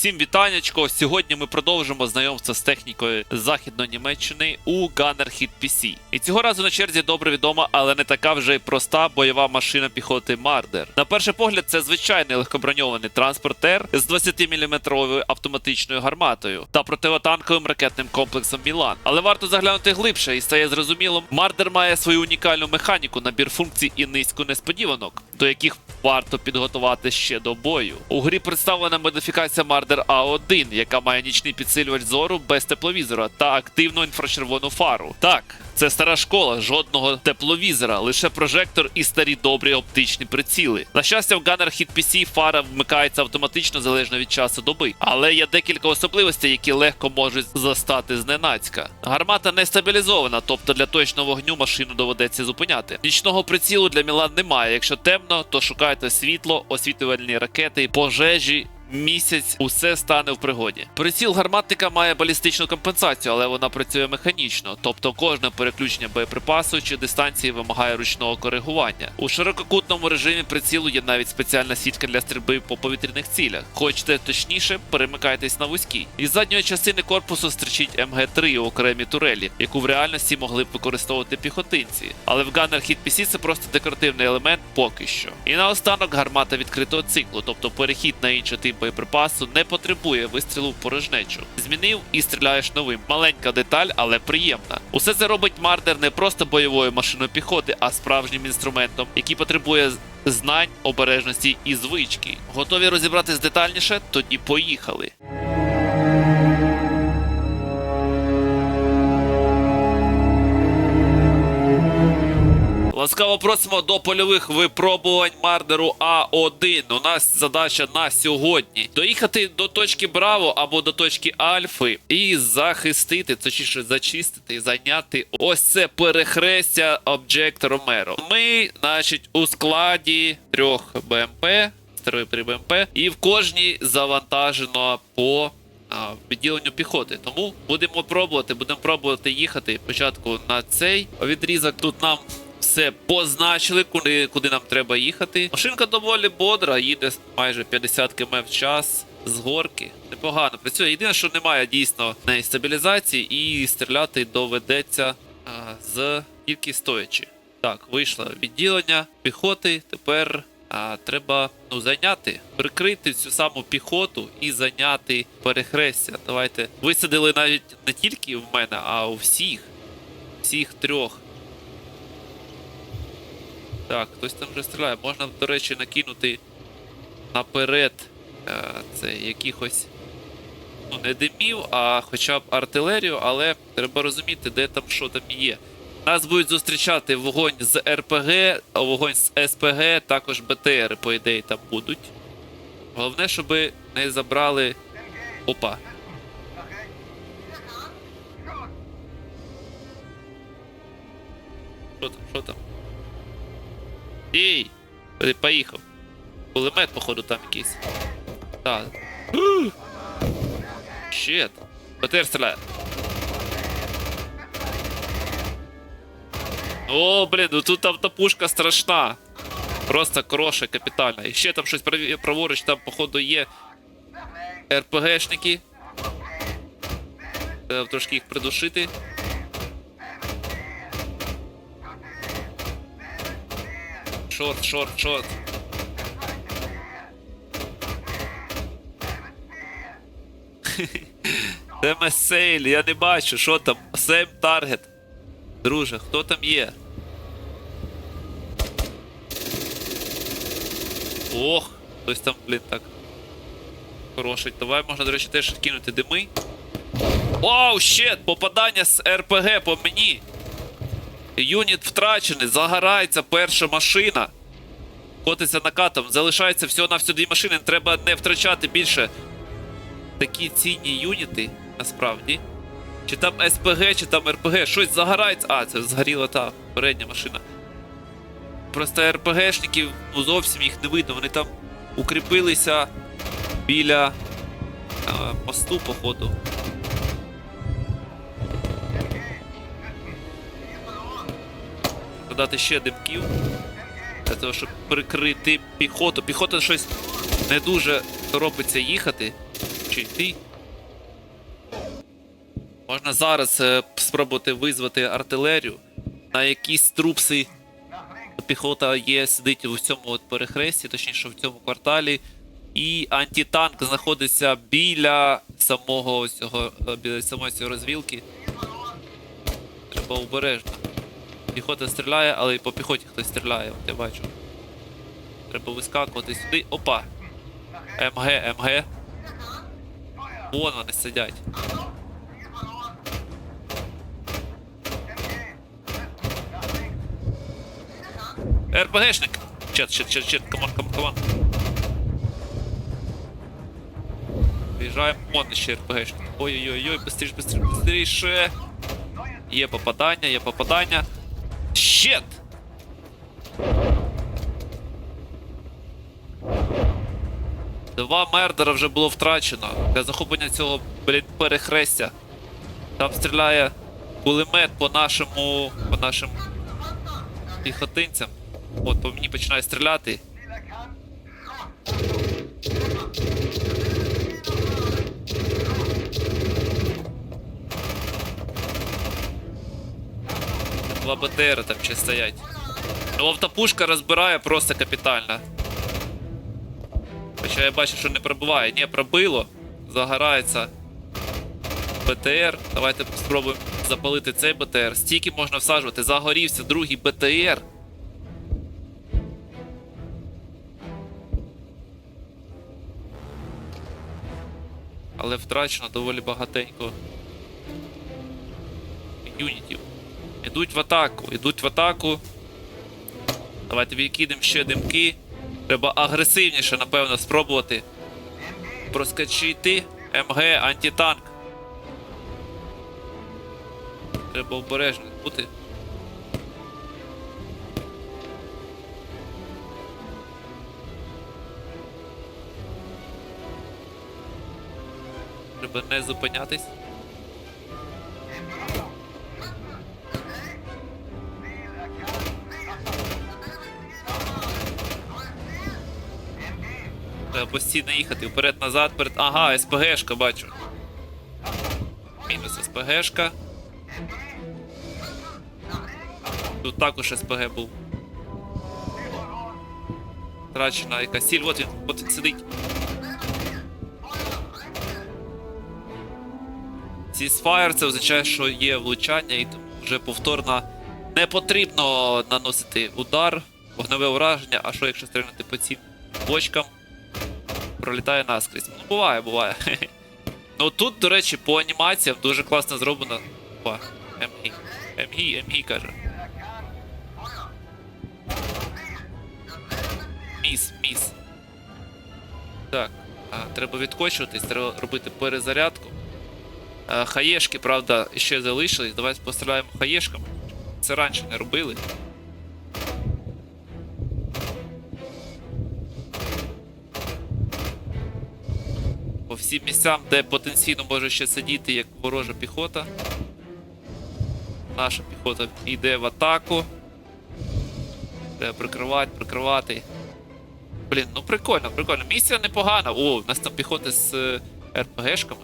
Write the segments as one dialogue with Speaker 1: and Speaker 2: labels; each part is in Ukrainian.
Speaker 1: Всім вітанечко. Сьогодні ми продовжимо знайомство з технікою Західної Німеччини у Gunner Hit PC. І цього разу на черзі добре відома, але не така вже й проста бойова машина піхоти Мардер. На перший погляд, це звичайний легкоброньований транспортер з 20-мм автоматичною гарматою та противотанковим ракетним комплексом Мілан. Але варто заглянути глибше і стає зрозуміло, Мардер має свою унікальну механіку, набір функцій і низку несподіванок, до яких варто підготувати ще до бою. У грі представлена модифікація Marder A1, яка має нічний підсилювач зору без тепловізора та активну інфрачервону фару. Так. Це стара школа, жодного тепловізора, лише прожектор і старі добрі оптичні приціли. На щастя, в Gunner Hit PC фара вмикається автоматично залежно від часу доби, але є декілька особливостей, які легко можуть застати зненацька. Гармата не стабілізована, тобто для точного вогню машину доведеться зупиняти. Нічного прицілу для Мілан немає. Якщо темно, то шукайте світло, освітлювальні ракети, пожежі. Місяць усе стане в пригоді. Приціл гарматника має балістичну компенсацію, але вона працює механічно, тобто кожне переключення боєприпасу чи дистанції вимагає ручного коригування. У ширококутному режимі прицілу є навіть спеціальна сітка для стрільби по повітряних цілях. Хочете точніше, перемикайтесь на вузькій. Із задньої частини корпусу стрічить МГ-3 у окремі турелі, яку в реальності могли б використовувати піхотинці. Але в Gunner Hit PC це просто декоративний елемент поки що. І наостанок гармата відкритого циклу, тобто перехід на інший тип боєприпасу не потребує вистрілу в порожнечу. Змінив і стріляєш новим. Маленька деталь, але приємна. Усе це робить Мардер не просто бойовою машиною піхоти, а справжнім інструментом, який потребує знань, обережності і звички. Готові розібратись детальніше? Тоді поїхали. Ласкаво просимо до польових випробувань Мардеру А1. У нас задача на сьогодні доїхати до точки Браво або до точки Альфи і захистити, точніше зачистити, зайняти ось це перехрестя Обджект Ромеро. Ми, значить, у складі трьох БМП, старої при БМП, і в кожній завантажено по відділенню піхоти. Тому будемо пробувати, будемо пробувати їхати спочатку на цей відрізок. Тут нам все позначили, куди, куди нам треба їхати. Машинка доволі бодра, їде майже 50 км в час. З горки непогано працює. Єдине, що немає дійсно неї стабілізації, і стріляти доведеться а, з тільки стоячи. Так, вийшло відділення піхоти. Тепер а, треба ну, зайняти, прикрити цю саму піхоту і зайняти перехрестя. Давайте висадили навіть не тільки в мене, а у всіх. Всіх трьох. Так, хтось там вже стріляє. Можна, до речі, накинути наперед е, це якихось. Ну, не димів, а хоча б артилерію, але треба розуміти, де там що там є. Нас будуть зустрічати вогонь з РПГ, вогонь з СПГ, також БТР, по ідеї, там будуть. Головне, щоб не забрали. Опа. Що там, що там? Ей! Поїхав. Кулемет, походу, там якийсь. Так. Щет. БТР стріляє. О, блін, ну тут автопушка страшна. Просто кроша капітальна. І ще там щось праворуч, там, походу, є РПГшники. Треба трошки їх придушити. Шорт, шорт, шорт. Де месейль? Я не бачу, що там? Сейм таргет. Друже, хто там є? Ох, хтось там, блін, так. Хороший. Давай можна, до речі, теж кинути дими. Вау, щет! Попадання з РПГ по мені. Юніт втрачений, загорається перша машина. Котиться накатом, залишається всього на всього дві машини. Треба не втрачати більше. Такі цінні юніти, насправді. Чи там СПГ, чи там РПГ, щось загорається. А, це згоріла та передня машина. Просто РПГшників ну, зовсім їх не видно. Вони там укріпилися біля а, мосту, походу. Додати ще димків. Для того, щоб прикрити піхоту. Піхота щось не дуже торопиться їхати. Чи йти. Можна зараз е, спробувати визвати артилерію. На якісь трупси піхота є, сидить у цьому от перехресті, точніше в цьому кварталі. І антитанк знаходиться біля самого цього, е, біля самої цієї розвілки. Треба обережно. Піхота стріляє, але і по піхоті хтось стріляє, от я бачу. Треба вискакувати сюди. Опа! МГ, МГ. Вон вони сидять. РПГшник! Чет, чет, чет, чет, камон, камон, камон. Виїжджаємо, вон ще РПГшник. Ой-ой-ой, быстріше, быстріше, быстріше. Є попадання, є попадання. Щет! Два мердера вже було втрачено для захоплення цього, блін, перехрестя. Там стріляє кулемет по нашому. по нашим піхотинцям. От, по мені починає стріляти. Два БТР там ще стоять. Ну, автопушка розбирає просто капітально. Хоча я бачу, що не пробиває. Ні, пробило. Загорається. БТР. Давайте спробуємо запалити цей БТР. Стільки можна всаджувати. Загорівся другий БТР. Але втрачено доволі багатенько юнітів. Ідуть в атаку, ідуть в атаку. Давайте відкидемо ще димки. Треба агресивніше, напевно, спробувати проскочити. МГ, антитанк. Треба обережно бути. Треба не зупинятись. Треба постійно їхати вперед-назад, перед. Ага, СПГшка бачу. Мінус СПГшка. Тут також СПГ був. Втрачена якась ціль, от він, от він сидить. Ceasefire це означає, що є влучання, і вже повторно не потрібно наносити удар, вогневе ураження, а що якщо стрільнути по цим бочкам, пролітає наскрізь. Ну, буває, буває. Ну тут, до речі, по анімаціям дуже класно зроблено. Опа, МГ. МГ, МГ каже. Міс, міс. Так, а, треба відкочуватись, треба робити перезарядку. А, хаєшки, правда, ще залишились. Давайте постріляємо хаєшками. Це раніше не робили. Всім місцям, де потенційно може ще сидіти як ворожа піхота. Наша піхота йде в атаку. Треба прикривати, прикривати. Блін, ну прикольно, прикольно. Місія непогана. О, у нас там піхоти з е, РПГшками.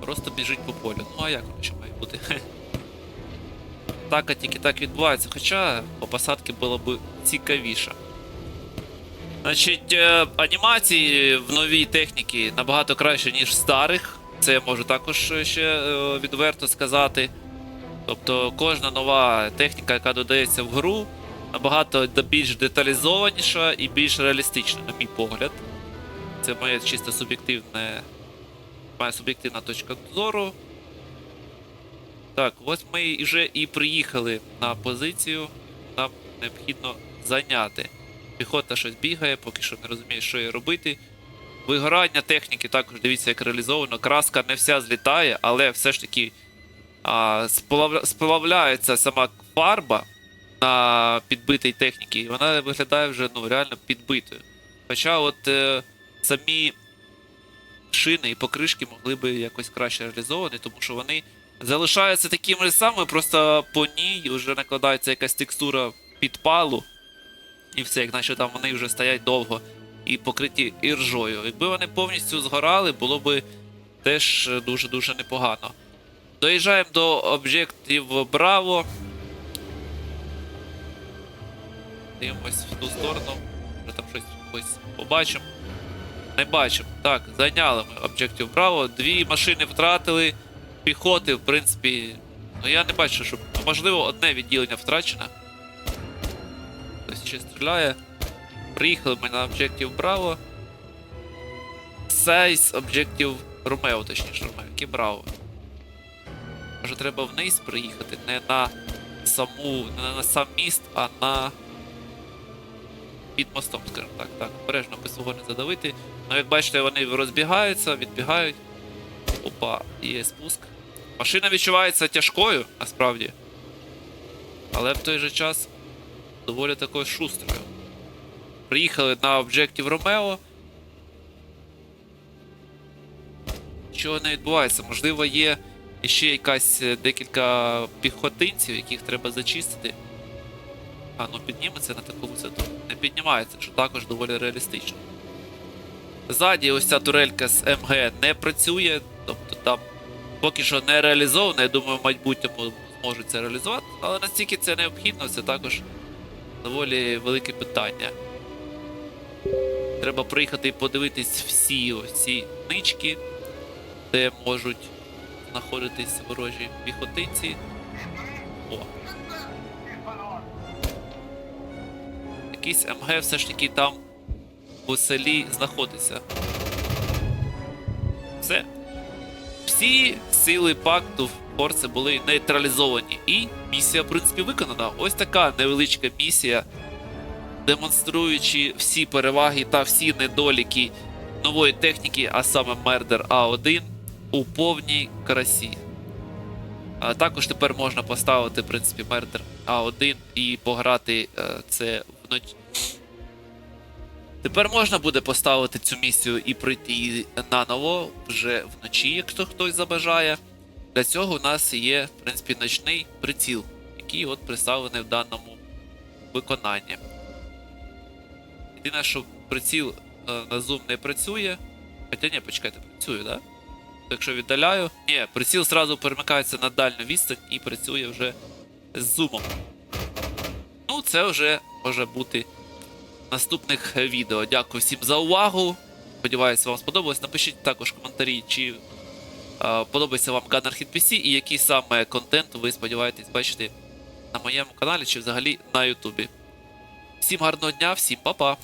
Speaker 1: Просто біжить по полю. Ну а як воно ще має бути? Атака тільки так відбувається, хоча по посадці було б цікавіше. Значить, е, анімації в новій техніці набагато краще, ніж в старих. Це я можу також ще е, відверто сказати. Тобто кожна нова техніка, яка додається в гру, набагато більш деталізованіша і більш реалістична, на мій погляд. Це моє чисто суб'єктивне. Моя суб'єктивна точка зору. Так, ось ми вже і приїхали на позицію. Нам необхідно зайняти. Піхота щось бігає, поки що не розуміє, що їй робити. Вигорання техніки також дивіться, як реалізовано. Краска не вся злітає, але все ж таки а, сплавля... сплавляється сама фарба на підбитій техніці, і вона виглядає вже ну, реально підбитою. Хоча от е, самі шини і покришки могли би якось краще реалізовані, тому що вони залишаються такими самими, просто по ній вже накладається якась текстура підпалу. І все, як наче там вони вже стоять довго і покриті іржою. Якби вони повністю згорали, було б теж е, дуже-дуже непогано. Доїжджаємо до об'єктів Браво. Дивимось в ту сторону. Може там щось ось побачимо. Не бачимо. Так, зайняли ми об'єктів Браво. Дві машини втратили. Піхоти, в принципі. Ну я не бачу, що. Можливо, одне відділення втрачено. Ще стріляє. Приїхали ми на об'єктів Браво. Сейс об'єктів Ромео, точніше Ромео, які Браво. Може треба вниз приїхати, не на саму, не на сам міст, а на. Під мостом, скажімо так. Так, обережно би свого не задавити. Ну, як бачите, вони розбігаються, відбігають. Опа, є спуск. Машина відчувається тяжкою, насправді. Але в той же час доволі такою шустрою. Приїхали на об'єктів Ромео. Нічого не відбувається. Можливо, є ще якась е, декілька піхотинців, яких треба зачистити. А, ну підніметься на таку висоту. Не піднімається, що також доволі реалістично. Ззаді ось ця турелька з МГ не працює, тобто там поки що не реалізовано. Я думаю, в майбутньому зможуть це реалізувати, але настільки це необхідно, це також доволі велике питання. Треба приїхати і подивитись всі ось ці нички, де можуть знаходитись ворожі піхотинці. О. Якийсь МГ все ж таки там у селі знаходиться. Все. Всі сили пакту Форце були нейтралізовані. І місія, в принципі, виконана. Ось така невеличка місія, демонструючи всі переваги та всі недоліки нової техніки, а саме Мердер А1 у повній красі. А також тепер можна поставити, в принципі, Мердер А1 і пограти е, це вночі. Тепер можна буде поставити цю місію і пройти її наново вже вночі, якщо хтось забажає. Для цього у нас є, в принципі, ночний приціл, який от представлений в даному виконанні. Єдине, що приціл е, на зум не працює. Хоча ні, почекайте, працює, да? Якщо віддаляю. Ні, приціл зразу перемикається на дальню відстань і працює вже з зумом. Ну, це вже може бути в наступних відео. Дякую всім за увагу. Сподіваюся, вам сподобалось. Напишіть також коментарі, чи подобається вам Gunner Hit PC і який саме контент ви сподіваєтесь бачити на моєму каналі чи взагалі на Ютубі. Всім гарного дня, всім па-па!